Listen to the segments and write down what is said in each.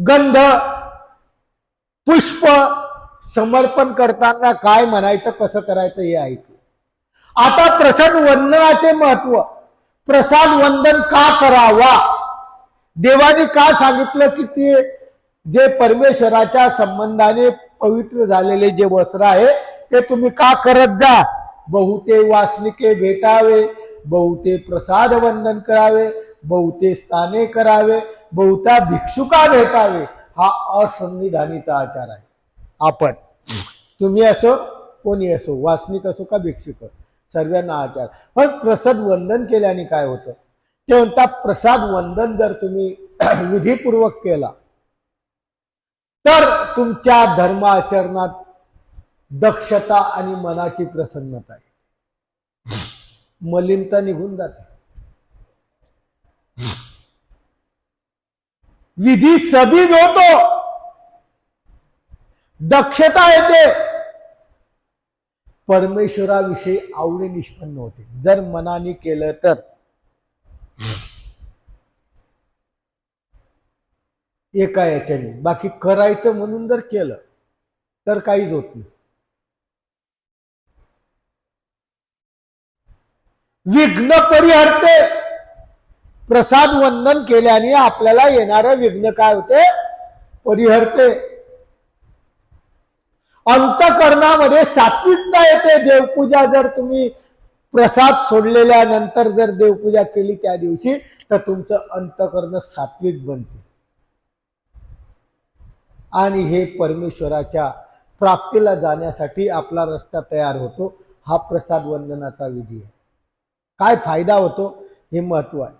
गंध पुष्प समर्पण करताना काय म्हणायचं कसं करायचं हे ऐकू आता प्रसाद वंदनाचे महत्त्व. प्रसाद वंदन का करावा? देवाने का सांगितलं की ते जे परमेश्वराच्या संबंधाने पवित्र झालेले जे वस्त्र आहे ते तुम्ही का करत जा? बहुते वासनिके भेटावे बहुते प्रसाद वंदन करावे बहुते स्थाने करावे बहुता भिक्षुका भेटावे. हा असंविधानीचा आचार आहे. आपण तुम्ही असो कोणी असो वासनिक असो का भिक्षुक सर्वांना आचार. पण प्रसाद वंदन केल्याने काय होतं? ते म्हणतात प्रसाद वंदन जर तुम्ही विधीपूर्वक केला तर तुमच्या धर्म आचरणात दक्षता आणि मनाची प्रसन्नता आहे. मलिनता निघून जाते. विधी सबीज होतो दक्षता येते। परमेश्वराविषयी आवडी निष्पन्न होते. जर मनाने केलं तर. एका याच्याने. बाकी करायचं म्हणून जर केलं तर काहीच होत नाही. विघ्न परिहरते. प्रसाद वंदन केल्याने आपल्याला येणारं विघ्न काय होते? परिहरते. अंतकरणामध्ये सात्विकता येते. देवपूजा जर तुम्ही प्रसाद सोडलेल्या नंतर जर देवपूजा केली त्या दिवशी तर तुमचं अंतकरण सात्विक बनते. आणि हे परमेश्वराच्या प्राप्तीला जाण्यासाठी आपला रस्ता तयार होतो. हा प्रसाद वंदनाचा विधी आहे. काय फायदा होतो? हे महत्त्व आहे.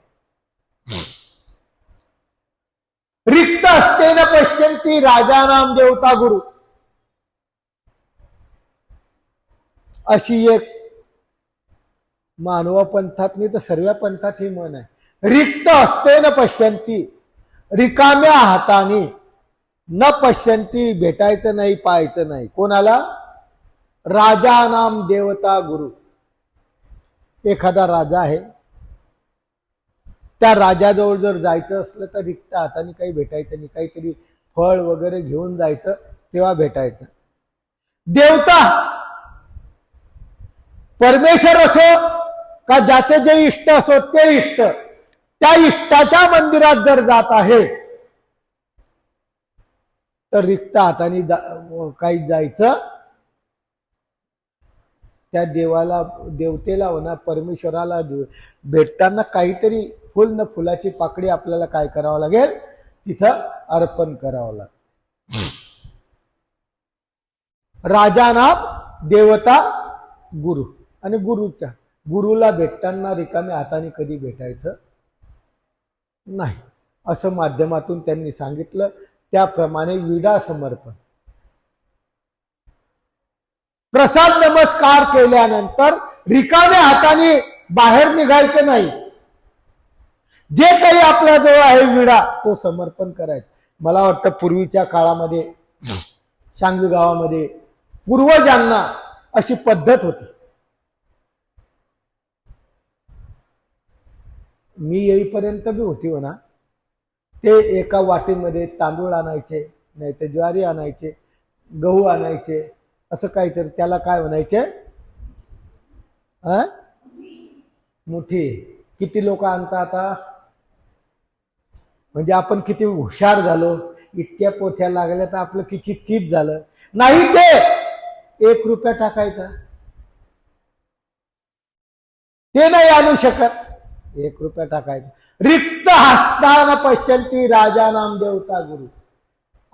रिक्त असते न पश्यंती राजानाम देवता गुरु. अशी एक मानवा पंथात नाही तर सर्व पंथात ही मन आहे. रिक्त असते न पश्यंती रिकाम्या हाताने न पश्यंती भेटायचं नाही पाहायचं नाही. कोणाला? राजा नाम देवता गुरु. एखादा राजा आहे त्या राजाजवळ जर जायचं असलं तर रिक्त हाताने काही भेटायचं नाही. काहीतरी फळ वगैरे घेऊन जायचं तेव्हा भेटायचं. देवता! परमेश्वर असो का ज्याचे जे इष्ट असो ते इष्ट. त्या इष्टाच्या मंदिरात जर जात आहे तर रिक्त हाताने जा- काही जायचं. त्या देवाला देवतेला म्हणा परमेश्वराला दे- भेटताना काहीतरी फुल न फुलाची पाकडी आपल्याला काय करावं लागेल? तिथं अर्पण करावं लागेल. राजा नाम देवता गुरु. आणि गुरुच्या गुरुला भेटताना रिकाम्या हाताने कधी भेटायचं नाही. असं माध्यमातून त्यांनी सांगितलं. त्याप्रमाणे विडा समर्पण. प्रसाद नमस्कार केल्यानंतर रिकाम्या हाताने बाहेर निघायचं नाही. जे काही आपल्याजवळ आहे विडा तो समर्पण करायचा. मला वाटतं पूर्वीच्या काळामध्ये सांगवी गावामध्ये पूर्वजांना अशी पद्धत होती. मी येईपर्यंत बी होती म्हणा. ते एका वाटीमध्ये तांदूळ आणायचे नाही तर ज्वारी आणायचे गहू आणायचे असं काहीतरी. त्याला काय म्हणायचे? मुठी. किती लोक आणता आता? म्हणजे आपण किती हुशार झालो इतक्या पोथ्या लागल्या तर आपलं किती चीज झालं. नाही ते! एक रुपया टाकायचा. ते नाही आणू शकत. एक रुपया टाकायचा. रिक्त हसताना पश्चंती राजा नाम देवता गुरु.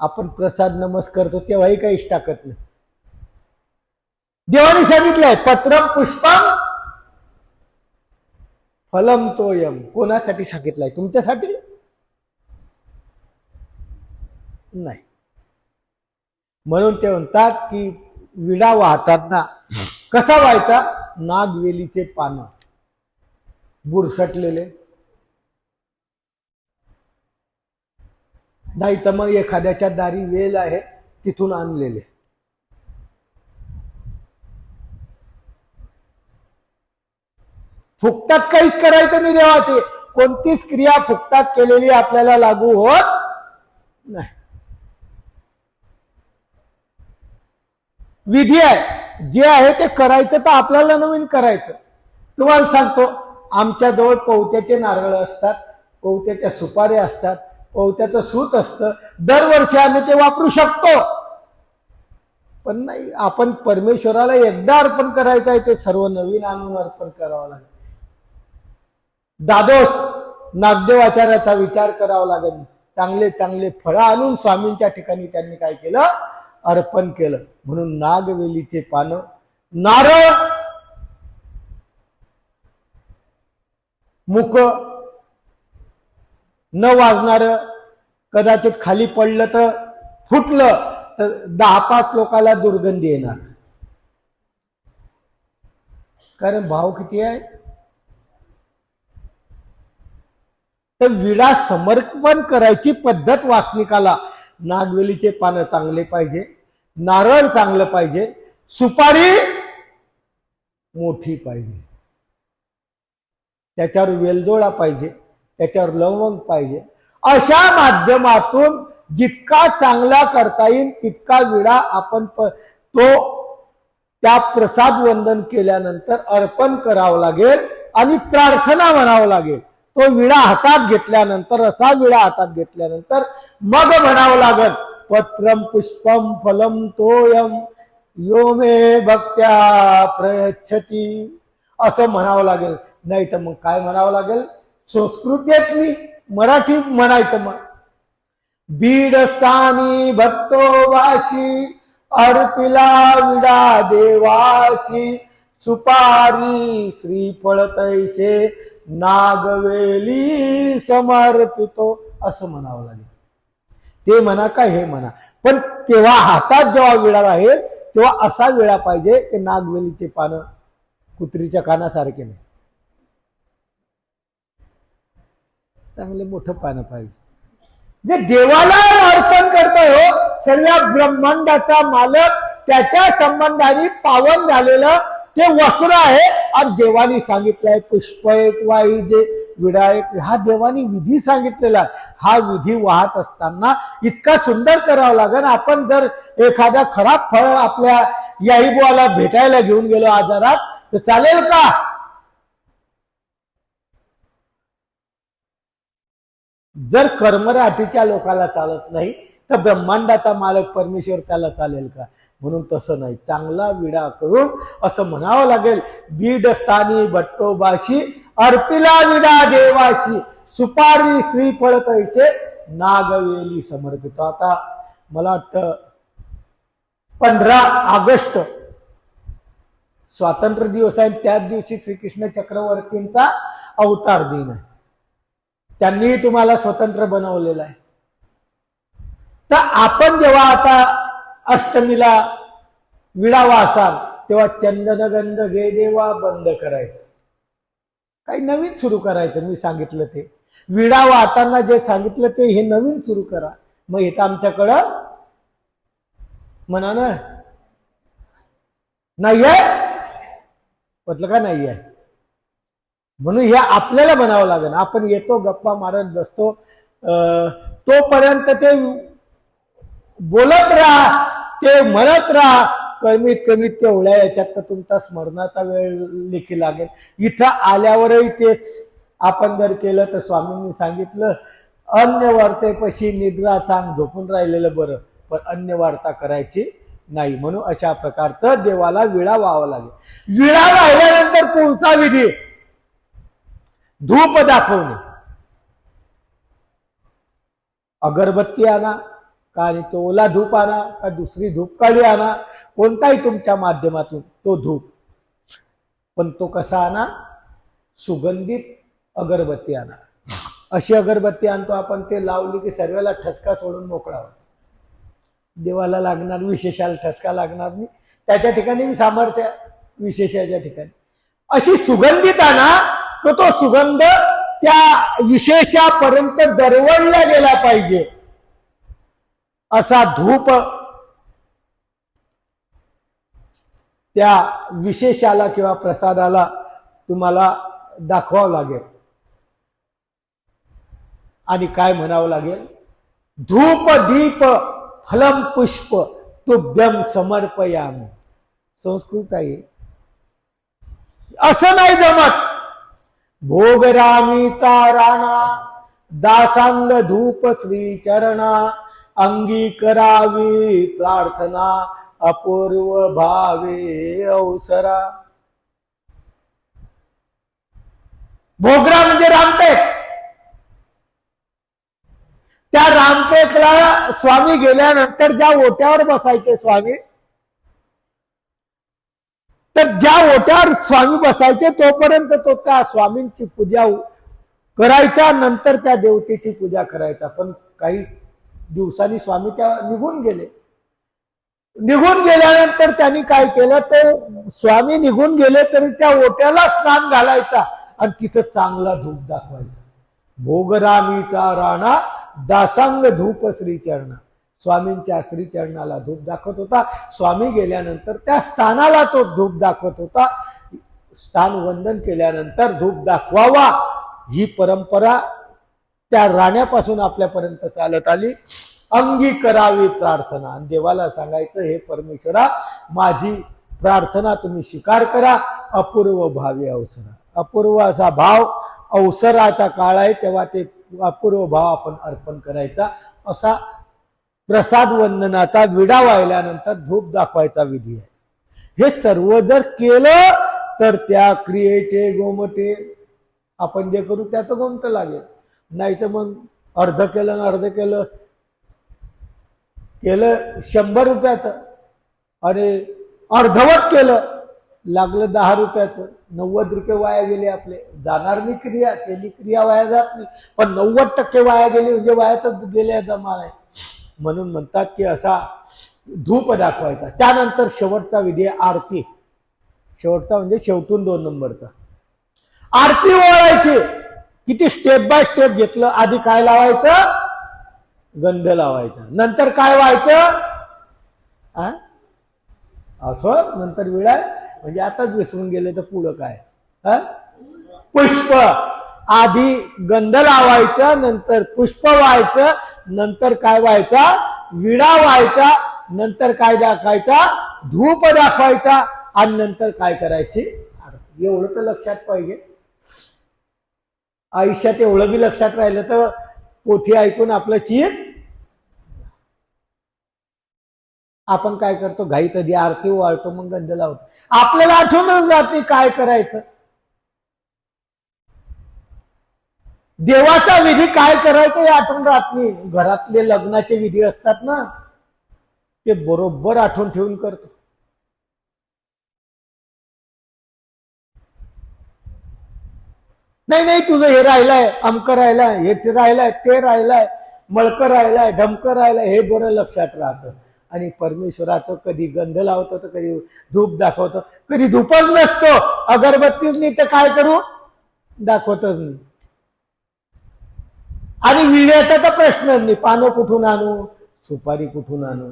आपण प्रसाद नमस करतो तेव्हाही काहीच टाकत नाही. देवाने सांगितलंय पत्रम पुष्पम फलम तोयम कोणासाठी सांगितलंय? तुमच्यासाठी? नाही. म्हणून ते म्हणतात की विडा वाहताना कसा व्हायचा? नागवेलीचे पानं. बुरसटलेले. नाही तर मग एखाद्याच्या दारी वेल आहे तिथून आणलेले. फुकटात काहीच करायचं नाही देवाचे. कोणतीच क्रिया फुकटात केलेली आपल्याला लागू होत नाही. विधी आहे. जे आहे ते करायचं तर आपल्याला नवीन करायचं. तुम्हाला सांगतो आमच्याजवळ पवत्याचे नारळ असतात पवत्याच्या सुपाऱ्या असतात पवत्याचं सूत असतं. दरवर्षी आम्ही ते वापरू शकतो. पण नाही आपण परमेश्वराला एकदा अर्पण करायचं आहे ते सर्व नवीन आणून अर्पण करावं लागेल. दादोस नागदेवाचार्याचा विचार करावा लागेल. चांगले चांगले फळं आणून स्वामींच्या ठिकाणी त्यांनी काय केलं? अर्पण केलं. म्हणून नागवेलीचे पानं नारळ मुक न वाजणार कदाचित खाली पडलं तर फुटलं तर दहा पाच लोकाला दुर्गंधी येणार. कारण भाव किती आहे? तर विडा समर्पण करायची पद्धत वासनिकाला नागवेलीचे पानं चांगले पाहिजे. नारळ चांगलं पाहिजे सुपारी मोठी पाहिजे. त्याच्यावर वेलदोळा पाहिजे त्याच्यावर लवंग पाहिजे. अशा माध्यमातून जितका चांगला करता येईल तितका विडा आपण प- तो त्या प्रसाद वंदन केल्यानंतर अर्पण करावं लागेल आणि प्रार्थना म्हणावं लागेल. तो विडा हातात घेतल्यानंतर असा विडा हातात घेतल्यानंतर मग म्हणावं लागेल पत्रम पुष्पम फलम तोयम यो मे भक्त्या प्रयच्छती. असं म्हणावं लागेल. नाही तर मग काय म्हणावं लागेल? संस्कृतीतली मराठी म्हणायचं मग. बीडस्थानी भक्तो वाशी अर्पिला विडा देवाशी सुपारी श्रीफळ तैसे नागवेली समर्पितो. असं म्हणावं लागेल. ते म्हणा का हे म्हणा. पण तेव्हा हातात जेव्हा विडा राहील तेव्हा असा विडा पाहिजे की नागवेलीचे पानं कुत्रीच्या कानासारखे नाही. चांगले मोठं पानं पाहिजे. जे देवाला अर्पण करतोय हो सर्व ब्रह्मांडाचा मालक त्याच्या संबंधाने पावन झालेलं ते वस्त्र आहे. आज देवानी सांगितलंय पुष्प एक वाई जे विडायक हा देवानी विधी सांगितलेला आहे. हा विधी वाहत असताना इतका सुंदर करावा लागेल. आपण जर एखादा खराब फळ आपल्या याही बुवाला भेटायला घेऊन गेलो आजारात तर चालेल का? जर कर्मराठीच्या लोकाला चालत नाही तर ब्रह्मांडाचा मालक परमेश्वर त्याला चालेल का? म्हणून तसं नाही. चांगला विडा करून असं म्हणावं लागेल बीडस्थानी भट्टोबाशी अर्पिला विडा देवाशी. सुपारी श्रीफळ तैसे नागवेली समर्पित. आता मला वाटतं पंधरा ऑगस्ट स्वातंत्र्य दिवस आहे त्याच दिवशी श्रीकृष्ण चक्रवर्तींचा अवतार दिन आहे. त्यांनीही तुम्हाला स्वतंत्र बनवलेलं आहे. तर आपण जेव्हा आता अष्टमीला विडावा असाल तेव्हा चंदनगंध घे देवा बंद करायचं. काही नवीन सुरू करायचं मी सांगितलं ते. विडा वाहताना जे सांगितलं ते हे नवीन सुरू करा. मग इथं आमच्याकडं म्हणा ना. नाहीये? म्हटलं का नाहीये? म्हणून हे आपल्याला बनावं लागेल. आपण येतो गप्पा मारत बसतो. अं, तोपर्यंत ते बोलत राहा ते म्हणत राहा. कमीत कमी तेवढ्या याच्यात तर तुमचा स्मरणाचा वेळ लेखी लागेल. इथं आल्यावरही तेच. आपण जर केलं तर स्वामींनी सांगितलं अन्य वार्तेपशी निद्रा चांग झोपून राहिलेलं बरं पण अन्य वार्ता करायची नाही. म्हणून अशा प्रकारचं देवाला विळा व्हावं लागेल. विळा वाहिल्यानंतर पुढचा विधी धूप दाखवणे. अगरबत्ती आणा का आणि तो ओला धूप आणा का दुसरी धूप काळी आणा कोणताही तुमच्या माध्यमातून तो धूप. पण तो कसा आणा? सुगंधित अगरबत्ती आणा. अशी अगरबत्ती आणतो आपण ते लावली की सर्वाला ठसका सोडून मोकळा होतो. देवाला लागणार विशेषाला ठसका लागणार नाही. त्याच्या ठिकाणी सामर्थ्य विशेषाच्या ठिकाणी. अशी सुगंधित आणा तर तो सुगंध त्या विशेषापर्यंत दरवळला गेला पाहिजे. असा धूप त्या विशेषाला किंवा प्रसादाला तुम्हाला दाखवावं लागेल. आणि काय म्हणावं लागेल? धूप दीप फलम पुष्प तुभ्यम समर्पयामी. संस्कृत आहे. असं नाही जमत. भोगरामीचा राणा दासांग धूप श्री चरणा अंगी करावी प्रार्थना अपूर्व भावे अवसरा. भोगरा म्हणजे रामटेक. त्या रामटेकला स्वामी गेल्यानंतर ज्या ओट्यावर बसायचे स्वामी तर ज्या ओट्यावर स्वामी बसायचे तोपर्यंत तो त्या स्वामींची पूजा करायचा नंतर त्या देवतेची पूजा करायचा. पण काही दिवसांनी स्वामी त्या निघून गेले. निघून गेल्यानंतर त्यांनी काय केलं तो स्वामी निघून गेले तरी त्या ओट्याला स्नान घालायचा आणि तिथं चांगला धूप दाखवायचा. भोगरामीचा राणा दासांग धूप श्रीचरणा. स्वामींच्या श्रीचरणाला धूप दाखवत होता. स्वामी गेल्यानंतर त्या स्थानाला तो धूप दाखवत होता. स्थान वंदन केल्यानंतर धूप दाखवावा ही परंपरा त्या राण्यापासून आपल्यापर्यंत चालत आली. अंगी करावी प्रार्थना. आणि देवाला सांगायचं हे परमेश्वरा माझी प्रार्थना तुम्ही स्वीकार करा. अपूर्व भावी अवसरा. अपूर्व असा भाव अवसराचा काळ आहे. तेव्हा ते अपूर्व भाव आपण अर्पण करायचा. असा प्रसाद वंदनाचा विडा वाहिल्यानंतर धूप दाखवायचा विधी आहे. हे सर्व जर केलं तर त्या क्रियेचे गोमटे आपण जे करू त्याचं गोमट लागेल. नाही तर मग अर्ध केलं अर्ध केलं केलं शंभर रुपयाचं. अरे अर्धवट केलं लागलं दहा रुपयाचं. नव्वद रुपये वाया गेले आपले. जाणार नाही क्रिया. केली क्रिया वाया जात नाही. पण नव्वद टक्के वाया गेली म्हणजे वायातच गेल्या जमा आहे म्हणून म्हणतात की असा धूप दाखवायचा. त्यानंतर शेवटचा विधी आरती. शेवटचा म्हणजे शेवटून दोन नंबरचा. आरती ओळायची. किती स्टेप बाय स्टेप घेतलं. आधी काय लावायचं? गंध लावायचा. नंतर काय व्हायचं? आ? असं नंतर विळाय म्हणजे आताच विसरून गेले तर पुढं काय? हा? पुष्प. आधी गंध लावायचं नंतर पुष्प व्हायचं नंतर काय व्हायचा? विडा व्हायचा नंतर काय दाखवायचा? धूप दाखवायचा आणि नंतर काय करायची? एवढं तर लक्षात पाहिजे. आयुष्यात एवढं बी लक्षात राहिलं तर पोथी ऐकून आपलं चीज आपण काय करतो? घाईत आधी आरती वाळतो मग गंध लावतो. आपल्याला आठवणच जात नाही काय करायचं. देवाचा विधी काय करायचं हे आठवण राहत नाही. घरातले लग्नाचे विधी असतात ना ते बरोबर आठवण ठेवून करतो. नाही नाही तुझं हे राहिलंय अमक राहिलाय हे ते राहिलंय ते राहिलाय मळकं राहिलाय ढमकं राहिलाय हे बरं लक्षात राहतं. आणि परमेश्वराचं कधी गंध लावतो तर कधी धूप दाखवतो. कधी धूपच नसतो. अगरबत्तीच नाही तर काय करू? दाखवतच नाही. आणि विड्याचा तर प्रश्नच नाही. पानं कुठून आणू? सुपारी कुठून आणू?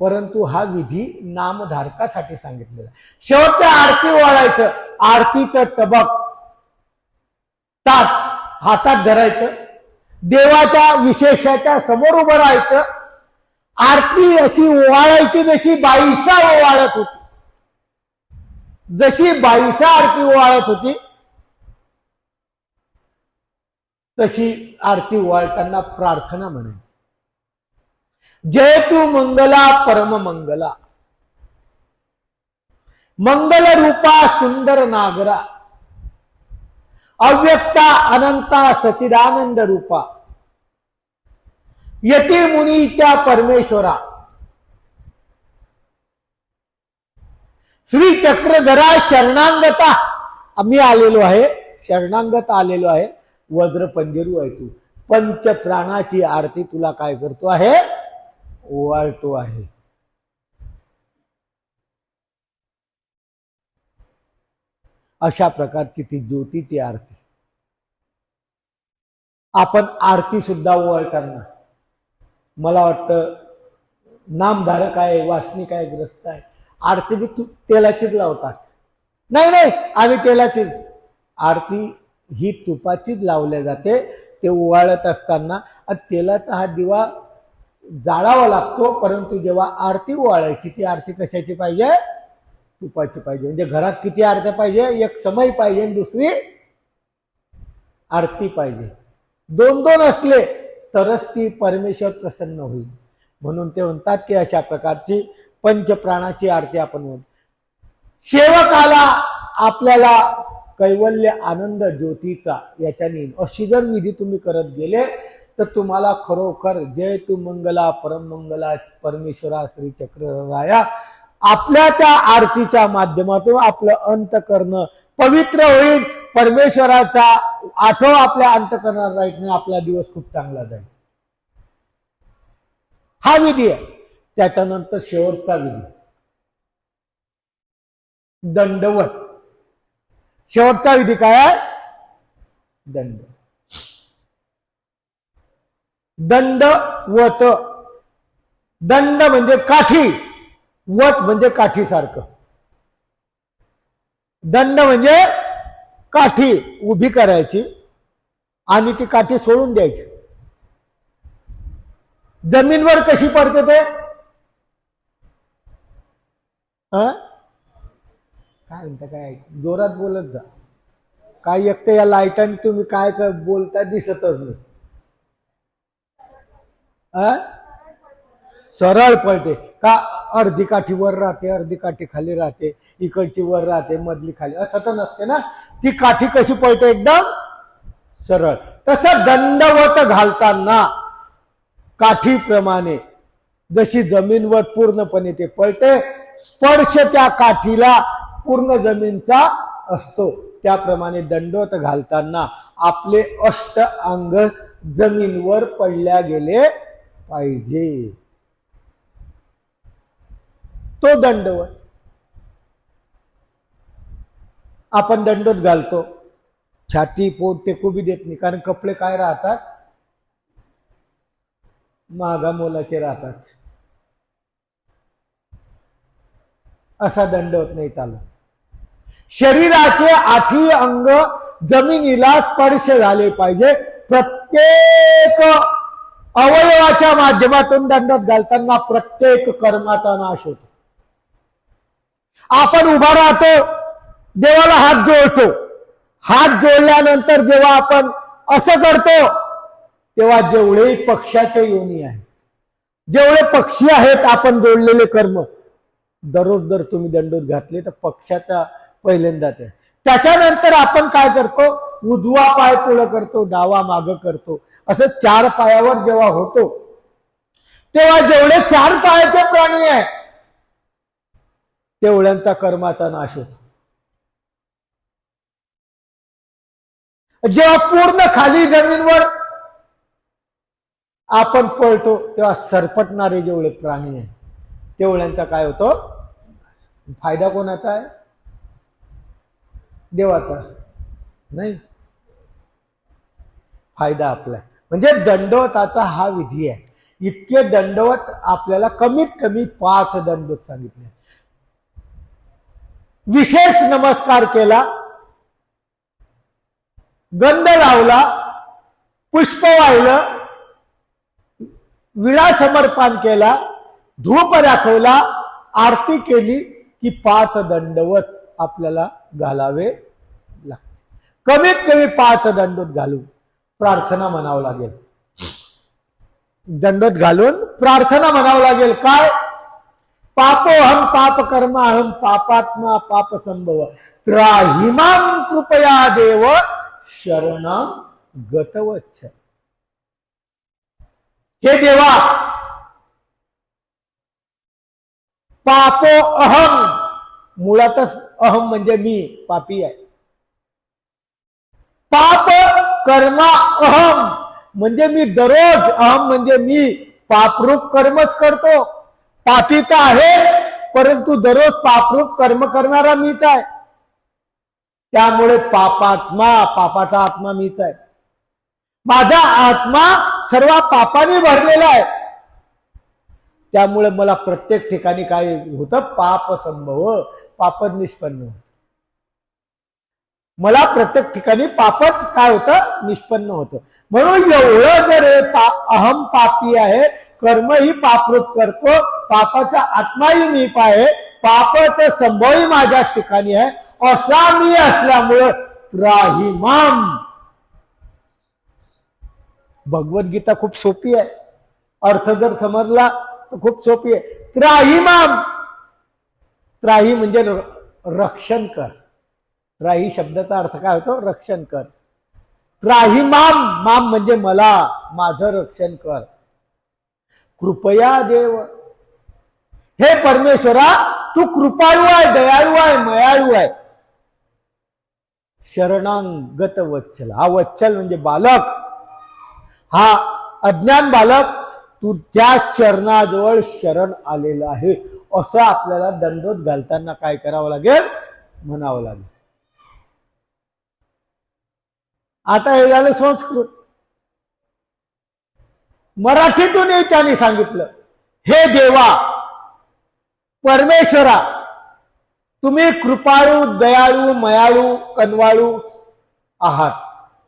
परंतु हा विधी नामधारकासाठी सांगितलेला शेवटच्या आरती ओळायचं आरतीचं तबक. ताट हातात धरायचं. देवाच्या विशेषाच्या समोर उभं राहायचं. आरती अशी ओवाळायची जशी बाईसा ओवाळत होती. जशी बाईसा आरती ओवाळत होती तशी आरती ओवाळताना प्रार्थना म्हणायची. जय तू मंगला परम मंगला. मंगल रूपा सुंदर नागरा. अव्यक्ता अनंता सचिदानंद रूपा. यती मुनीच्या परमेश्वरा. श्री चक्रधरा शरणांगता. आम्ही आलेलो आहे शरणांगत आलेलो आहे. वज्र पंजरू आहे तू. पंच प्राणाची आरती तुला काय करतो आहे? ओवाळतो आहे. अशा प्रकारची ती ज्योतीची आरती. आपण आरती सुद्धा ओवाळताना मला वाटतं नामधारक आहे वासनिक आहे ग्रस्त आहे. आरती बी तू तेलाचीच लावतात. नाही नाही आम्ही तेलाचीच. आरती ही तुपाचीच लावल्या जाते. ते ओवाळत असताना आणि तेलाचा हा दिवा जाळावा लागतो परंतु जेव्हा आरती ओवाळायची ती आरती कशाची पाहिजे? तुपाची पाहिजे. म्हणजे घरात किती आरत्या पाहिजे? एक समय पाहिजे आणि दुसरी आरती पाहिजे. दोन दोन असले तरच ती परमेश्वर प्रसन्न होईल. म्हणून ते म्हणतात की अशा प्रकारची पंचप्राणाची आरती आपण म्हणतो. सेवकाला आपल्याला कैवल्य आनंद ज्योतीचा याच्याने अशी जर विधी तुम्ही करत गेले तर तुम्हाला खरोखर जय तू मंगला परममंगला परमेश्वरा श्री चक्रराया आपल्या त्या आरतीच्या माध्यमातून आपलं अंत करणं पवित्र होईल. परमेश्वराचा आठव आपल्या अंतकरणात राहील नाही आपला दिवस खूप चांगला जाईल. हा विधी आहे. त्याच्यानंतर शेवटचा विधी. दंडवत. शेवटचा विधी काय आहे? दंड. दंडवत. दंड म्हणजे काठी. वट म्हणजे काठीसारखं. दंड म्हणजे काठी उभी करायची आणि ती काठी सोडून द्यायची. जमीनवर कशी पडते ते? काय म्हणता काय जोरात बोलत जा. काय एक या लाईटाने तुम्ही काय काय बोलता दिसतच नाही. सरळ पळते का अर्धी काठी वर राहते अर्धी काठी खाली राहते इकडची वर राहते मधली खाली. असं तर नसते ना. ती काठी कशी पळते एकदम? सरळ. तसं दंडवत घालताना काठीप्रमाणे जशी जमीनवर पूर्णपणे ते पळते स्पर्श त्या काठीला पूर्ण जमीनचा असतो. त्याप्रमाणे दंडवत घालताना आपले अष्ट अंग जमीनवर पडल्या गेले पाहिजे. तो दंडवत. आपण दंडवत घालतो. छाती पोट ते कुबी देत नाही कारण कपडे काय राहतात? मागा मोलाचे राहतात. असा दंडवत नाही चालत. शरीराचे आठवी अंग जमिनीला स्पर्श झाले पाहिजे. प्रत्येक अवयवाच्या माध्यमातून दंडात घालताना प्रत्येक कर्माचा नाश होतो. आपण उभा राहतो देवाला हात जोडतो. हात जोडल्यानंतर जेव्हा आपण असं करतो तेव्हा जेवढे पक्षाचे योनी आहे जेवढे पक्षी आहेत आपण जोडलेले कर्म दररोज जर तुम्ही दंडूत घातले तर पक्षाचा पहिल्यांदाच आहे. त्याच्यानंतर आपण काय करतो? उजवा पाय पुढं करतो डावा माग करतो. असं चार पायावर जेव्हा होतो तेव्हा जेवढे चार पायाचे प्राणी आहे तेवढ्यांचा कर्माचा नाश होतो. जेव्हा पूर्ण खाली जमीनवर आपण पळतो तेव्हा सरपटणारे जेवढे प्राणी आहे तेवढ्यांचा काय होतो? फायदा कोणाचा आहे? देवाचा. नाही. फायदा आपला आहे. म्हणजे दंडवताचा हा विधी आहे. इतके दंडवत आपल्याला कमीत कमी पाच दंडवत सांगितले. विशेष नमस्कार केला. गंध लावला पुष्प वाहिलं विळा समर्पण केला धूप दाखवला आरती केली की पाच दंडवत आपल्याला घालावे लागते. कमीत कमी पाच दंडवत घालून प्रार्थना म्हणावं लागेल. दंडवत घालून प्रार्थना म्हणावं लागेल. काय? पापोहम पाप कर्मा हम पापात्मा पाप संभव. त्राहिमां कृपया देव शरणा गतवच्छ. हे देवा पापो अहम मुळातच अहम म्हणजे मी पापी आहे. पाप कर्मा अहम म्हणजे मी दररोज अहम म्हणजे मी पापरूप कर्मच करतो. पापी तर आहे परंतु दररोज पापरूप कर्म करणारा मीच आहे. त्यामुळे पापात्मा पापाचा आत्मा मीच आहे. माझा आत्मा सर्व पापाने भरलेला आहे. त्यामुळे मला प्रत्येक ठिकाणी काय होतं? पाप संभव पापच निष्पन्न होत. मला प्रत्येक ठिकाणी पापच काय होतं? निष्पन्न होतं. म्हणून एवढं जर हे पा अहम पापी आहे कर्मही पापरूप करतो. पापाचा आत्माही मी आहे. पापाचं संभवही माझ्याच ठिकाणी आहे. असा मी असल्यामुळं त्राहिमाम. भगवद्गीता खूप सोपी आहे. अर्थ जर समजला तर खूप सोपी आहे. त्राहिमाम. त्राही म्हणजे रक्षण कर. त्राही शब्दाचा अर्थ काय होतो? रक्षण कर. त्राहिमाम. माम म्हणजे मला. माझं रक्षण कर. कृपया देव. हे परमेश्वरा तू कृपाळू आहे दयाळू आहे मयाळू आहे. शरणांगत वत्सल. हा वत्सल म्हणजे बालक. हा अज्ञान बालक तू त्या चरणाजवळ शरण आलेला आहे. असं आपल्याला दंडोत घालताना काय करावं लागेल? म्हणावं लागेल. आता हे झालं संस्कृत. मराठीतूनही त्यांनी सांगितलं. हे देवा परमेश्वरा तुम्ही कृपाळू दयाळू मयाळू कनवाळू आहात.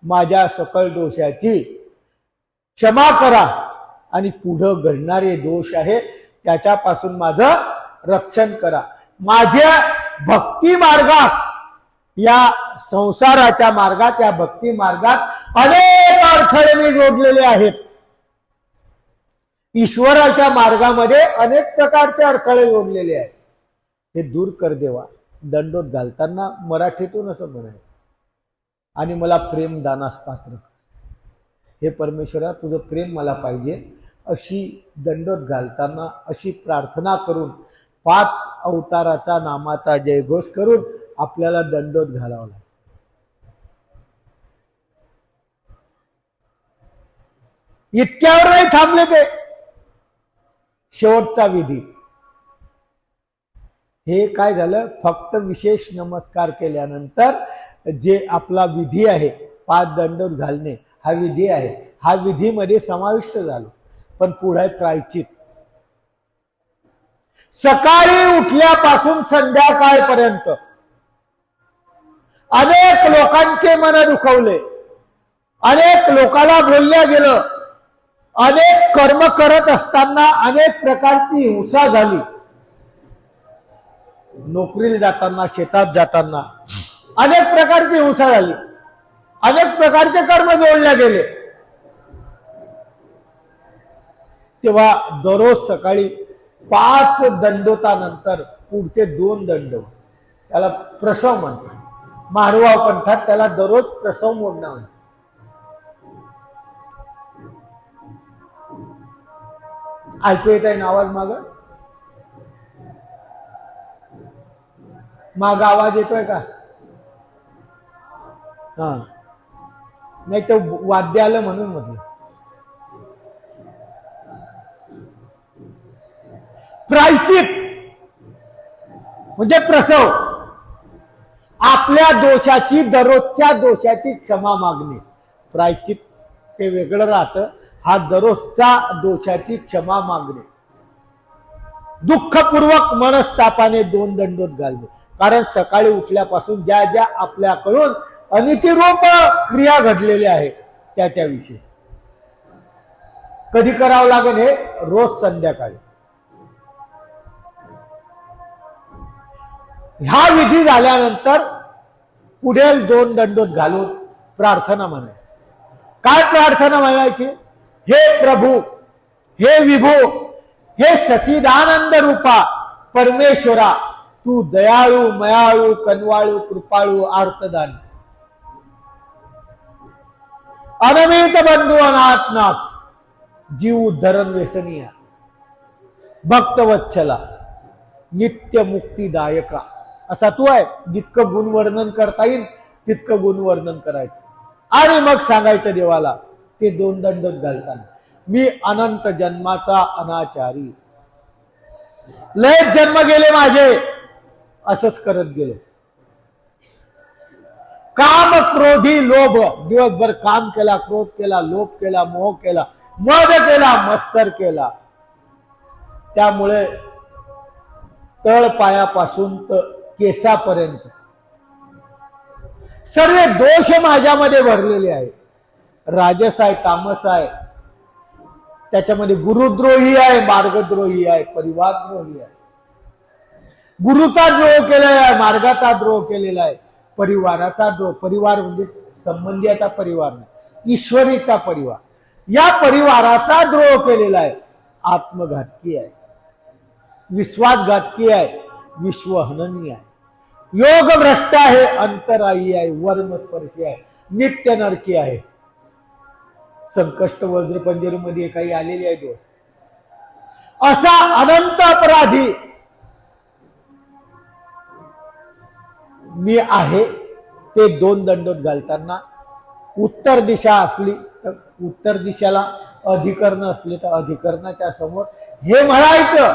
माझ्या सकल दोषाची क्षमा करा आणि पुढं घडणारे दोष आहे त्याच्यापासून माझं रक्षण करा. माझ्या भक्ती मार्गात या संसाराच्या मार्गात या भक्ती मार्गात अनेक अडथळे मी जोडलेले आहेत. ईश्वराच्या मार्गामध्ये अनेक प्रकारचे अडथळे जोडलेले आहेत. हे दूर कर देवा. दंडोत घालताना मराठीतून असं म्हणायचं. आणि मला प्रेम दानास पात्र हे परमेश्वरा तुझं प्रेम मला पाहिजे. अशी दंडोत घालताना अशी प्रार्थना करून पाच अवताराचा नामाचा जयघोष करून आपल्याला दंडोत घालावा लागेल इतक्यावर नाही थांबले ते. शेवटचा विधी. हे काय झालं? फक्त विशेष नमस्कार केल्यानंतर जे आपला विधी आहे पाच दंड घालणे हा विधी आहे. हा विधीमध्ये समाविष्ट झालो. पण पुढे प्रायचित. सकाळी उठल्यापासून संध्याकाळपर्यंत अनेक लोकांचे मन दुखवले. अनेक लोकांना बोलल्या गेलं. अनेक कर्म करत असताना अनेक प्रकारची हिंसा झाली. नोकरीला जाताना शेतात जाताना अनेक प्रकारची हिंसा झाली. अनेक प्रकारचे कर्म जोडले गेले. तेव्हा दररोज सकाळी पाच दंडोतानंतर पुढचे दोन दंड. त्याला प्रसव म्हणतात. मानवा पंथात त्याला दररोज प्रसव मोडणं म्हणतात. ऐकू येत आहे ना आवाज माग? माग आवाज येतोय का? हा. नाही ते वाद्य आलं म्हणून म्हटलं. प्रायचित म्हणजे प्रसव. आपल्या दोषाची दररोजच्या दोषाची क्षमा मागणे. प्रायचित ते वेगळं राहतं. हा दररोजचा दोषाची क्षमा मागणे. दुःखपूर्वक मनस्तापाने दोन दंडोत घालणे. कारण सकाळी उठल्यापासून ज्या ज्या आपल्याकडून अनितिरूप क्रिया घडलेल्या आहेत त्याच्याविषयी कधी करावं लागेल हे? रोज संध्याकाळी. ह्या विधी झाल्यानंतर पुढील दोन दंडोत घालून प्रार्थना म्हणायची. काय प्रार्थना म्हणायची? हे प्रभू हे विभू हे सचिदानंद रूपा परमेश्वरा तू दयाळू मयाळू कनवाळू कृपाळू आर्तदान. अनमित बंधू अनाथनाथ जीव धरण व्यसनीय भक्तवत्सला नित्य मुक्तीदायका. असा तू आहे जितकं गुणवर्णन करता येईल तितकं गुणवर्णन करायचं. आणि मग सांगायचं देवाला ते दोन दंडच घालताना मी अनंत जन्माचा अनाचारी. लय जन्म गेले माझे. असंच करत गेलो. काम क्रोधी लोभ. दिवसभर काम केला क्रोध केला लोभ केला मोह केला मद केला मत्सर केला. त्यामुळे तळ पायापासून तर केसापर्यंत. सर्व दोष माझ्यामध्ये भरलेले आहेत. राजस आहे तामस आहे. त्याच्यामध्ये गुरुद्रोही आहे मार्गद्रोही आहे परिवारद्रोही आहे. गुरुचा द्रोह केलेला आहे मार्गाचा द्रोह केलेला आहे परिवाराचा द्रोह परिवार म्हणजे संबंधियाचा परिवार नाही ईश्वरीचा परिवार. या परिवाराचा द्रोह केलेला आहे. आत्मघातकी आहे. विश्वासघातकी आहे. विश्वहननी आहे. योग भ्रष्ट आहे अंतरायी आहे वर्मस्पर्शी आहे नित्य नरकी आहे. संकष्ट वज्रपंजरीमध्ये काही आलेले आहे दोष असा अनंत अपराधी मी आहे. ते दोन दंडोत घालताना उत्तर दिशा असली तर उत्तर दिशेला अधिकरण असले तर अधिकरणाच्या समोर हे म्हणायचं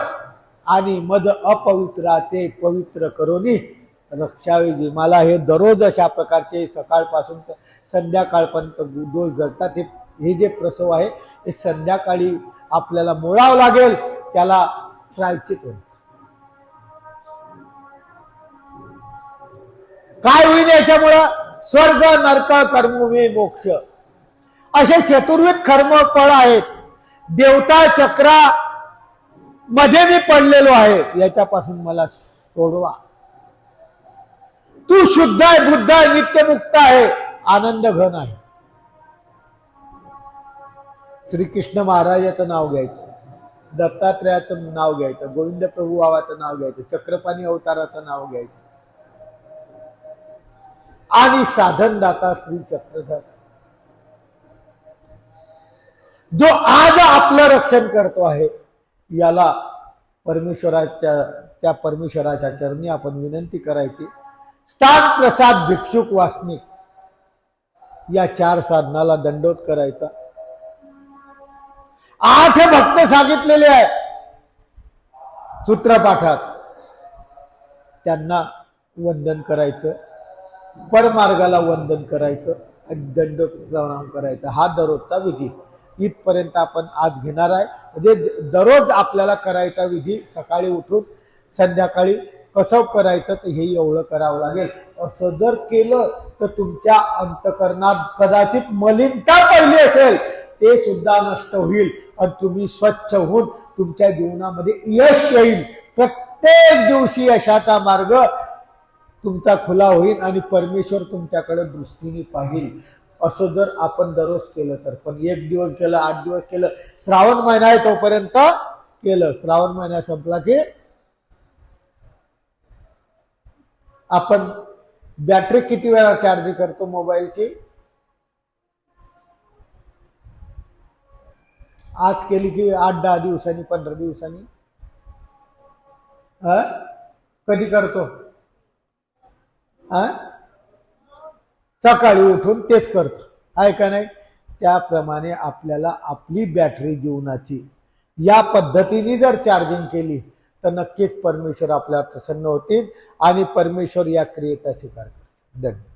आणि मध अपवित्राचे पवित्र करोनी रक्षावेजी. मला हे दररोज अशा प्रकारचे सकाळपासून तर संध्याकाळपर्यंत दोष घडतात हे हे जे प्रसव आहे हे संध्याकाळी आपल्याला मुळावं लागेल त्याला प्रायचित होईल. काय होईल याच्यामुळं? स्वर्ग नरक कर्मभूमी मोक्ष. असे चतुर्विध कर्म फळ आहेत. देवता चक्रा मध्ये मी पडलेलो आहे. याच्यापासून मला सोडवा. तू शुद्ध आहे बुद्ध आहे नित्यमुक्त आहे. आनंद घन आहे. श्रीकृष्ण महाराजाचं नाव घ्यायचं. दत्तात्रयाचं नाव घ्यायचं. गोविंद प्रभू बाबाचं नाव घ्यायचं. चक्रपाणी अवताराचं नाव घ्यायचं. आणि साधनदाता श्री चक्रधर. जो आज आपलं रक्षण करतो आहे याला परमेश्वराच्या त्या परमेश्वराच्या चरणी आपण विनंती करायची. स्थान प्रसाद भिक्षुक वासनिक या चार साधनाला दंडोत करायचा. आठ भक्त सांगितलेले आहे सूत्रपाठात. त्यांना वंदन करायचं परमार्गाला वंदन करायचं आणि दंड प्रणाम करायचा. हा दररोजचा विधी. इथपर्यंत आपण आज घेणार आहे. म्हणजे दररोज आपल्याला करायचा विधी सकाळी उठून संध्याकाळी कसं करायचं तर हे एवढं करावं लागेल. असं जर केलं तर तुमच्या अंतकरणात कदाचित मलिनता पहिली असेल. ते सुद्धा नष्ट होईल. आणि तुम्ही स्वच्छ होऊन तुमच्या जीवनामध्ये यश येईल. प्रत्येक दिवशी यशाचा मार्ग तुमचा खुला होईल आणि परमेश्वर तुमच्याकडे दृष्टीने पाहिल. असं जर आपण दररोज केलं तर पण एक दिवस केलं आठ दिवस केलं श्रावण महिना आहे तोपर्यंत केलं. श्रावण महिना संपला की आपण बॅटरी किती वेळा चार्ज करतो मोबाईलची आज केली की आठ दहा दिवसांनी पंधरा दिवसांनी? हा? कधी करतो? हा? सकाळी उठून तेच करतो. आहे का नाही? त्याप्रमाणे आपल्याला आपली बॅटरी जीवनाची या पद्धतीने जर चार्जिंग केली तर नक्कीच परमेश्वर आपल्याला प्रसन्न होतील आणि परमेश्वर या क्रियेचा स्वीकार करतील. धन्यवाद.